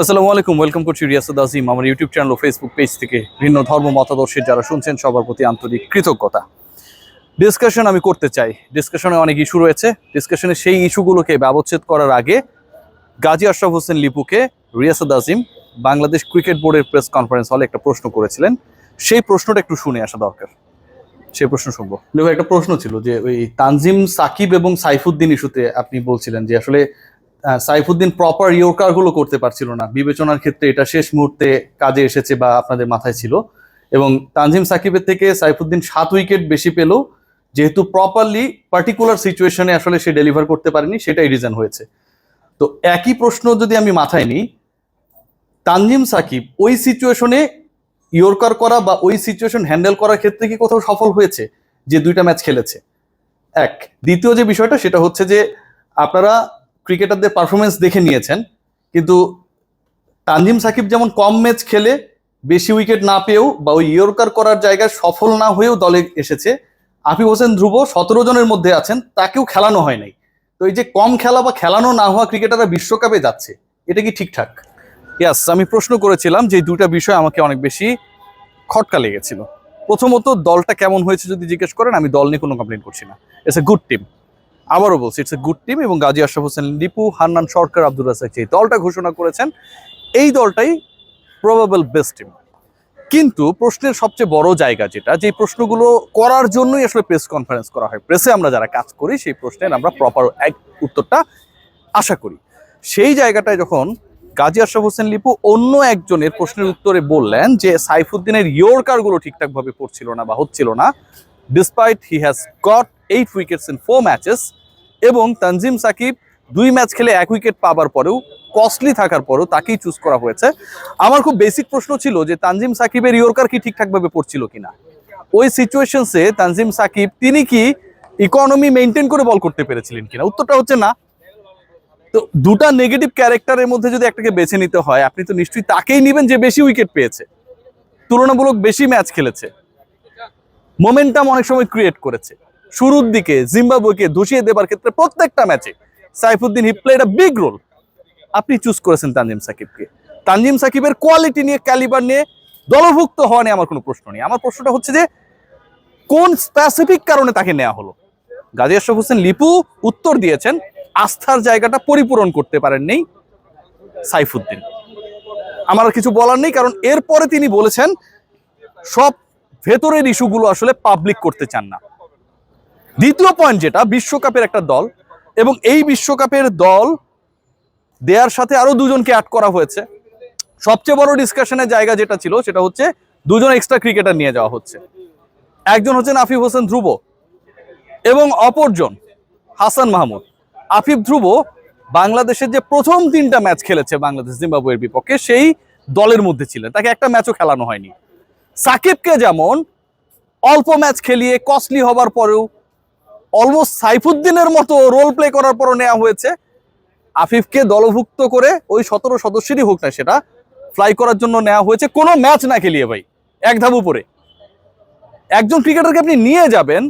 আসসালামু আলাইকুম ওয়েলকাম করছি রিয়াসুদ আজিম আমার ইউটিউব চ্যানেল ও ফেসবুক পেজ থেকে ভিন্ন ধর্ম মতাদর্শের যারা শুনছেন, সবার প্রতি আন্তরিক কৃতজ্ঞতা। ডিসকাশন আমি করতে চাই। ডিসকাশনে অনেক ইস্যু রয়েছে। ডিসকাশনে সেই ইস্যুগুলোকে ব্যবচ্ছেদ করার আগে গাজী আশরাফ হোসেন লিপুকে রিয়াসুদ আজিম বাংলাদেশ ক্রিকেট বোর্ডের প্রেস কনফারেন্স হলে একটা প্রশ্ন করেছিলেন। সেই প্রশ্নটা একটু শুনে আসা দরকার। সেই প্রশ্ন শুনব। লিপু একটা প্রশ্ন ছিল যে ওই তানজিম সাকিব এবং সাইফুদ্দিন ইস্যুতে আপনি বলছিলেন যে আসলে সাইফুদ্দিন প্রপার ইয়র্কারগুলো করতে পারছিল না। বিবেচনার ক্ষেত্রে এটা শেষ মুহূর্তে কাজে এসেছে বা আপনাদের মাথায় ছিল। এবং তানজিম সাকিবের থেকে সাইফুদ্দিন সাত উইকেট বেশি পেল। যেহেতু প্রপারলি পার্টিকুলার সিচুয়েশনে আসলে সে ডেলিভার করতে পারেনি, সেটাই রিজন হয়েছে। তো একই প্রশ্ন যদি আমি মাথায় নিই, তানজিম সাকিব ওই সিচুয়েশনে ইয়র্কার করা বা ওই সিচুয়েশন হ্যান্ডেল করার ক্ষেত্রে কি কোথাও সফল হয়েছে? যে দুইটা ম্যাচ খেলেছে। এক, দ্বিতীয় যে বিষয়টা, সেটা হচ্ছে যে আপনারা ক্রিকেটারদের পারফরমেন্স দেখে নিয়েছেন। কিন্তু তানজিম সাকিব যেমন কম ম্যাচ খেলে, বেশি উইকেট না পেয়েও বা ওই ইয়র্কার করার জায়গায় সফল না হয়েও দলে এসেছে। আফিফ হোসেন ধ্রুব সতেরো জনের মধ্যে আছেন, তাকেও খেলানো হয় নাই। তো এই যে কম খেলা বা খেলানো না হওয়া ক্রিকেটাররা বিশ্বকাপে যাচ্ছে, এটা কি ঠিকঠাক? ইয়াস আমি প্রশ্ন করেছিলাম যে দুটা বিষয় আমাকে অনেক বেশি খটকা লেগেছিল। প্রথমত দলটা কেমন হয়েছে যদি জিজ্ঞেস করেন, আমি দল নিয়ে কোনো কমপ্লেন করছি না। ইটস এ গুড টিম আবারও বলছি ইটস এ গুড টিম এবং গাজী আশরাফ হোসেন, লিপু, হান্নান, সরকার আব্দুল রাজাক যে দলটা ঘোষণা করেছেন। এই দলটাই প্রবাবল বেস্ট টিম কিন্তু প্রশ্নের সবচেয়ে বড় জায়গা যেটা যে প্রশ্নগুলো করার জন্যই আসলে প্রেস কনফারেন্স করা হয়। প্রেসে আমরা যারা কাজ করি, সেই প্রশ্নের আমরা প্রপার এক উত্তরটা আশা করি। সেই জায়গাটায় যখন গাজী আশরাফ হোসেন, লিপু অন্য একজনের প্রশ্নের উত্তরে বললেন যে, সাইফুদ্দিনের ইয়র্কারগুলো ঠিকঠাকভাবে পড়ছিল না বা হচ্ছিল না despite he has got eight wickets in four matches এবং তানজিম সাকিব দুই ম্যাচ খেলে এক উইকেট পাবার পরেও কস্টলি থাকার পরেও তাকেই চুজ করা হয়েছে। আমার খুব বেসিক প্রশ্ন ছিল যে তানজিম সাকিবের ইয়র্কার কি ঠিকঠাকভাবে পড়ছিল কিনা? ওই সিচুয়েশনসে তানজিম সাকিব তিনি কি ইকোনমি মেনটেন করে বল করতে পেরেছিলেন কিনা? উত্তরটা হচ্ছে না। তো দুটা নেগেটিভ ক্যারেক্টারের মধ্যে যদি একটাকে বেছে নিতে হয়, আপনি তো নিশ্চয়ই তাকেই নেবেন যে বেশি উইকেট পেয়েছে। তুলনামূলক বেশি ম্যাচ খেলেছে। মোমেন্টাম অনেক সময় ক্রিয়েট করেছে। শুরুর দিকে জিম্বাবুয়েকে ধসিয়ে দেবার ক্ষেত্রে প্রত্যেকটা ম্যাচে Saifuddin he played big role আপনি চুজ করেছেন তানজিম সাকিবকে। তানজিম সাকিবের কোয়ালিটি নিয়ে ক্যালিবার নিয়ে দলভুক্ত হওয়া নিয়ে আমার কোনো প্রশ্ন নেই। আমার প্রশ্নটা হচ্ছে যে, কোন স্পেসিফিক কারণে তাকে নেওয়া হলো? গাজী আশরাফ হোসেন লিপু উত্তর দিয়েছেন, আস্থার জায়গাটা পরিপূরণ করতে পারেননি সাইফুদ্দিন। আমার কিছু বলার নেই, কারণ এরপরে তিনি বলেছেন, সব ভেতরের ইস্যুগুলো আসলে পাবলিক করতে চান না। দ্বিতীয় পয়েন্ট যেটা, বিশ্বকাপের একটা দল, এবং এই বিশ্বকাপের দল, দেয়ার সাথে আরও দুজনকে অ্যাড করা হয়েছে। সবচেয়ে বড় ডিসকাশনের জায়গা যেটা ছিল, সেটা হচ্ছে দুজন এক্সট্রা ক্রিকেটার নিয়ে যাওয়া হচ্ছে। একজন হচ্ছেন আফিফ হোসেন ধ্রুব এবং অপরজন হাসান মাহমুদ। আফিফ ধ্রুব বাংলাদেশের যে প্রথম তিনটা ম্যাচ খেলেছে বাংলাদেশ জিম্বাবুয়ের বিপক্ষে, সেই দলের মধ্যে ছিলেন। তাকে একটা ম্যাচও খেলানো হয়নি। সাকিবকে যেমন অল্প ম্যাচ খেলিয়ে কস্টলি হবার পরেও অলমোস্ট সাইফুদ্দিনের মতো রোল প্লে করার পরও নেওয়া হয়েছে। আফিফকে দলভুক্ত করে ওই সতেরো সদস্যেরই হোক না সেটা ফ্লাই করার জন্য নেওয়া হয়েছে। কোনো ম্যাচ না খেলিয়ে ভাই, এক ধাপ উপরে। একজন ক্রিকেটারকে আপনি নিয়ে যাবেন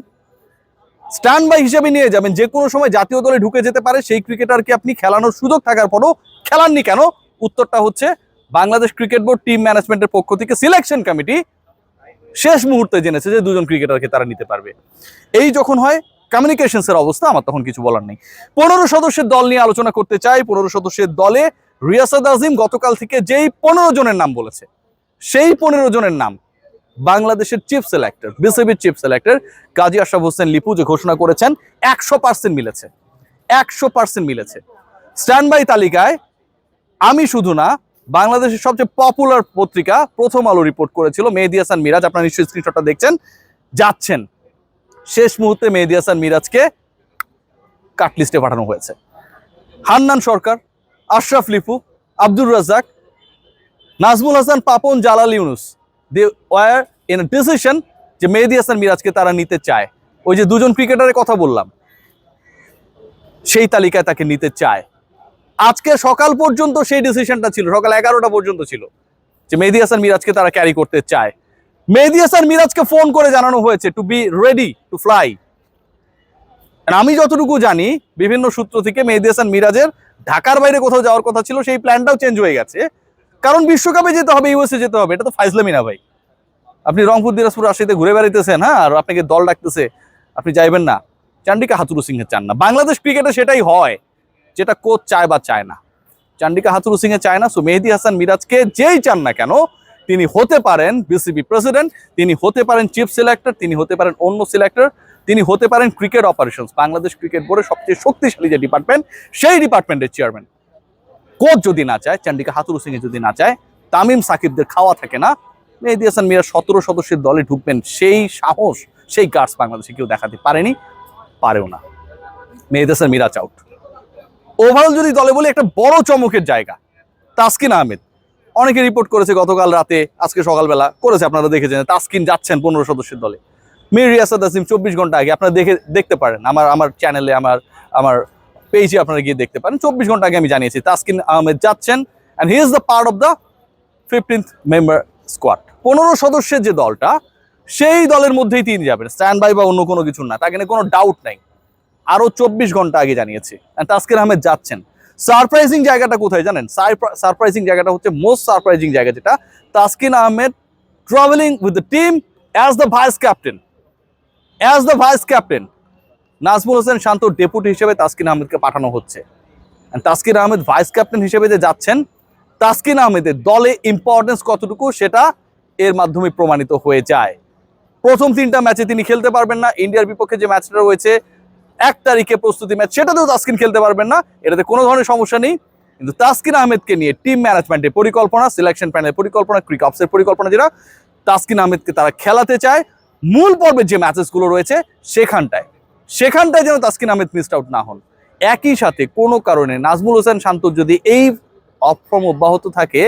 স্ট্যান্ড বাই হিসেবে নিয়ে যাবেন, যে কোনো সময় জাতীয় দলে ঢুকে যেতে পারে, সেই ক্রিকেটারকে আপনি খেলানোর সুযোগ থাকার পরও খেলাননি কেন? উত্তরটা হচ্ছে বাংলাদেশ ক্রিকেট বোর্ড টিম ম্যানেজমেন্টের পক্ষ থেকে সিলেকশন কমিটি শেষ মুহূর্তে জেনেছে যে দুজন ক্রিকেটারকে তারা নিতে পারবে। এই যখন হয় কমিউনিকেশনসের অবস্থা আমার তখন কিছু বলার নেই। পনেরো সদস্যের দল নিয়ে আলোচনা করতে চাই। পনেরো সদস্যের দলে রিয়াসাদ আজিম গতকাল থেকে যেই পনেরো জনের নাম বলেছে, সেই পনেরো জনের নাম বাংলাদেশের চিফ সিলেক্টর বিসিবির চিফ সিলেক্টর কাজী আশরাফ হোসেন লিপু যে ঘোষণা করেছেন, একশো পার্সেন্ট মিলেছে। একশো পার্সেন্ট মিলেছে। স্ট্যান্ড বাই তালিকায় আমি শুধু না, বাংলাদেশের সবচেয়ে পপুলার পত্রিকা প্রথম আলো রিপোর্ট করেছিল মেহেদি হাসান মিরাজ। আপনারা নিশ্চয়ই স্ক্রিনশটটা দেখছেন। যাচ্ছেন। শেষ মুহূর্তে মেহেদি হাসান মিরাজকে কাটলিস্টে পাঠানো হয়েছে। Hannan Sarkar, Ashraf Lipu, Abdur Razzak Nazmul Hasan, Papon, Jalal Yunus, they were in decision যে মেহেদি হাসান মিরাজকে তারা নিতে চায়। ওই যে দুজন ক্রিকেটারের কথা বললাম, সেই তালিকায় তাকে নিতে চায়। আজকে সকাল পর্যন্ত সেই ডিসিশনটা ছিল, সকাল এগারোটা পর্যন্ত ছিল যে মেহেদি হাসান মিরাজকে তারা ক্যারি করতে চায়। মেহেদি হাসান মিরাজকে ফোন করে জানানো হয়েছে to be ready to fly আমি যতটুকু জানি, বিভিন্ন সূত্র থেকে মেহেদি হাসান মিরাজের ঢাকার বাইরে কোথাও যাওয়ার কথা ছিল, সেই প্ল্যানটাও চেঞ্জ হয়ে গেছে। কারণ বিশ্বকাপে যেতে হবে ইউএসএ যেতে হবে, এটা তো ফাইজলামি না ভাই। আপনি রংপুর, দিনাজপুর, রাজশাহীতে ঘুরে বেড়াইতেছেন হ্যাঁ আর আপনাকে দল ডাকতেছে, আপনি যাইবেন না। চান্ডিকা হাতুরু সিংহে চান না। বাংলাদেশ ক্রিকেটে সেটাই হয়, যেটা কোচ চায় বা চায় না। চান্ডিকা হাতুরু সিংহে চায় না সো মেহেদি হাসান মিরাজকে যেই চান না কেন তিনি হতে পারেন বিসিবি প্রেসিডেন্ট, তিনি হতে পারেন চিফ সিলেক্টর, তিনি হতে পারেন অন্য সিলেক্টর, তিনি হতে পারেন ক্রিকেট অপারেশনস। বাংলাদেশ ক্রিকেট বোর্ডের সবচেয়ে শক্তিশালী যে ডিপার্টমেন্ট, সেই ডিপার্টমেন্টের চেয়ারম্যান। কোচ যদি না চায়, চান্ডিকা হাতুরু সিংহে যদি না চায়, তামিম সাকিবদের খাওয়া থাকে না, মেহেদি হাসান মিরা সতেরো সদস্যের দলে ঢুকবেন, সেই সাহস, সেই গার্ডস বাংলাদেশে কেউ দেখাতে পারেনি, পারেও না। মেহেদি হাসান মিরাজ আউট ওভারঅল যদি দলে বলি, একটা বড় চমকের জায়গা, তাসকিন আহমেদ। অনেকে রিপোর্ট করেছে গতকাল রাতে, আজকে সকালবেলা, করেছে আপনারা দেখেছেন তাসকিন যাচ্ছেন পনেরো সদস্যের দলে। মির রিয়াসাদ আসিম চব্বিশ ঘণ্টা আগে আপনারা দেখে, দেখতে পারেন। আমার আমার চ্যানেলে আমার আমার পেজে আপনারা গিয়ে দেখতে পারেন। চব্বিশ ঘণ্টা আগে আমি জানিয়েছি, তাসকিন আহমেদ যাচ্ছেন and he is the part of the fifteenth member squad পনেরো সদস্যের যে দলটা, সেই দলের মধ্যেই তিনি যাবেন। স্ট্যান্ড বাই বা অন্য কোনো কিছু না। তাকে নিয়ে কোনো ডাউট নাই। আরও চব্বিশ ঘণ্টা আগে জানিয়েছি। অ্যান্ড তাসকিন আহমেদ যাচ্ছেন। সারপ্রাইজিং জায়গাটা কোথায় জানেন? সারপ্রাইজিং জায়গাটা হচ্ছে মোস্ট সারপ্রাইজিং জায়গা যেটা। Taskin Ahmed travelling with the team as the vice captain as the vice captain Nazmul Hossain Shanto deputy হিসেবে তাসকিন আহমেদকে পাঠানো হচ্ছে। তাসকিন আহমেদ ভাইস ক্যাপ্টেন হিসেবে যে যাচ্ছেন, তাসকিন আহমেদের দলে ইম্পর্টেন্স কতটুকু সেটা এর মাধ্যমে প্রমাণিত হয়ে যায়। প্রথম তিনটা ম্যাচে তিনি খেলতে পারবেন না। ইন্ডিয়ার বিপক্ষে যে ম্যাচটা রয়েছে এক তারিখে প্রস্তুতি ম্যাচ, সেটাতেও তাস্কিন খেলতে পারবেন না। এটাতে কোনো ধরনের সমস্যা নেই। কিন্তু তাসকিন আহমেদকে নিয়ে টিম ম্যানেজমেন্টের পরিকল্পনা সিলেকশন প্যানেলের পরিকল্পনা ক্রিকঅপসের পরিকল্পনা যেটা, তাসকিন আহমেদকে তারা খেলাতে চায়। মূল পর্বের যে ম্যাচেসগুলো রয়েছে, সেখানটায় সেখানটায় যেন তাসকিন আহমেদ মিসড আউট না হন। একই সাথে কোনো কারণে নাজমুল হোসেন শান্ত যদি এই অফর্ম অব্যাহত থাকে,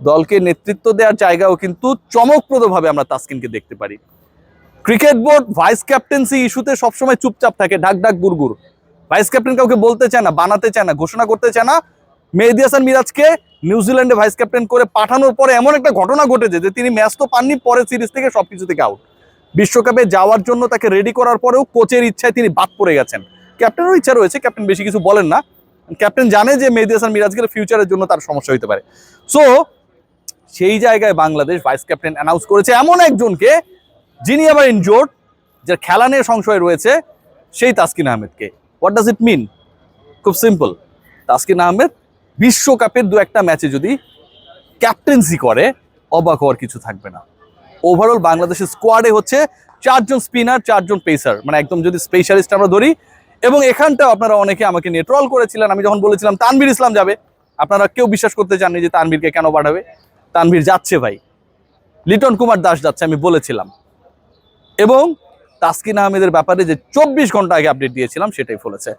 দলকে নেতৃত্ব দেওয়ার জায়গাও কিন্তু চমকপ্রদভাবে আমরা তাসকিনকে দেখতে পারি। ক্রিকেট বোর্ড ভাইস ক্যাপ্টেন্সি ইস্যুতে সবসময় চুপচাপ থাকে, ঢাক ঢাক গুড়গুড় ভাইস ক্যাপ্টেন কাউকে বলতে চায় না, বানাতে চায় না, ঘোষণা করতে চায় না। মেহেদি হাসান মিরাজকে নিউজিল্যান্ডে ভাইস ক্যাপ্টেন করে পাঠানোর পরে এমন একটা ঘটনা ঘটেছে যে তিনি ম্যাচ তো পাননি পরে সিরিজ থেকে সবকিছু থেকে আউট বিশ্বকাপে যাওয়ার জন্য তাকে রেডি করার পরেও কোচের ইচ্ছায় তিনি বাদ পড়ে গেছেন। ক্যাপ্টেনেরও ইচ্ছা রয়েছে, ক্যাপ্টেন বেশি কিছু বলেন না। ক্যাপ্টেন জানে যে মেহেদি হাসান মিরাজ গেলে ফিউচারের জন্য তার সমস্যা হতে পারে। সো সেই জায়গায় বাংলাদেশ ভাইস ক্যাপ্টেন অ্যানাউন্স করেছে এমন একজনকে যিনি আবার ইনজোর্ড যার খেলা নিয়ে সংশয় রয়েছে, সেই তাসকিন আহমেদকে। হোয়াট ডাজ ইট মিন খুব সিম্পল তাসকিন আহমেদ বিশ্বকাপের দু একটা ম্যাচে যদি ক্যাপ্টেন্সি করে, অবাক হওয়ার কিছু থাকবে না। ওভারঅল বাংলাদেশের স্কোয়াডে হচ্ছে চারজন স্পিনার চারজন পেসার মানে একদম যদি স্পেশালিস্ট আমরা ধরি, এবং এখানটাও আপনারা অনেকে আমাকে নিয়ে ট্রল করেছিলেন, আমি যখন বলেছিলাম তানভীর ইসলাম যাবে, আপনারা কেউ বিশ্বাস করতে চাননি যে তানভীরকে কেন পাঠাবে তানভীর যাচ্ছে ভাই। লিটন কুমার দাস যাচ্ছে, আমি বলেছিলাম। এবং তাসকিন আহমেদের ব্যাপারে যে চব্বিশ ঘণ্টা আগে আপডেট দিয়েছিলাম, সেটাই ফলেছে।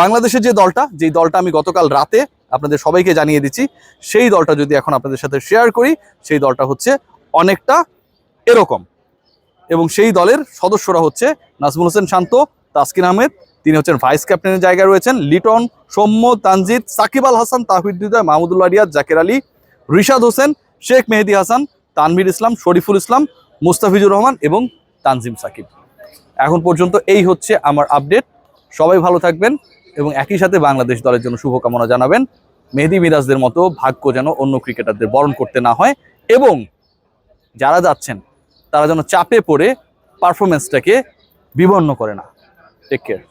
বাংলাদেশের যে দলটা, যেই দলটা আমি গতকাল রাতে আপনাদের সবাইকে জানিয়ে দিচ্ছি, সেই দলটা যদি এখন আপনাদের সাথে শেয়ার করি, সেই দলটা হচ্ছে অনেকটা এরকম। এবং সেই দলের সদস্যরা হচ্ছে নাজমুল হোসেন শান্ত, তাসকিন আহমেদ, তিনি হচ্ছেন ভাইস ক্যাপ্টেনের জায়গায় রয়েছেন, লিটন, সৌম্য, তানজিদ, সাকিব আল হাসান তাহিদ হৃদয়, মাহমুদুল্লাহ রিয়াদ, জাকের আলী, রিশাদ হোসেন, শেখ মেহেদি হাসান, তানভীর ইসলাম, শরীফুল ইসলাম, মুস্তাফিজুর রহমান এবং তানজিম সাকিব। এখন পর্যন্ত এই হচ্ছে আমার আপডেট সবাই ভালো থাকবেন এবং একই সাথে বাংলাদেশ দলের জন্য শুভকামনা জানাবেন। মেহেদি মিরাজদের মতো ভাগ্য যেন অন্য ক্রিকেটারদের বরণ করতে না হয় এবং যারা যাচ্ছেন, তারা যেন চাপে পড়ে পারফরমেন্সটাকে বিবন্ন করে না। Take care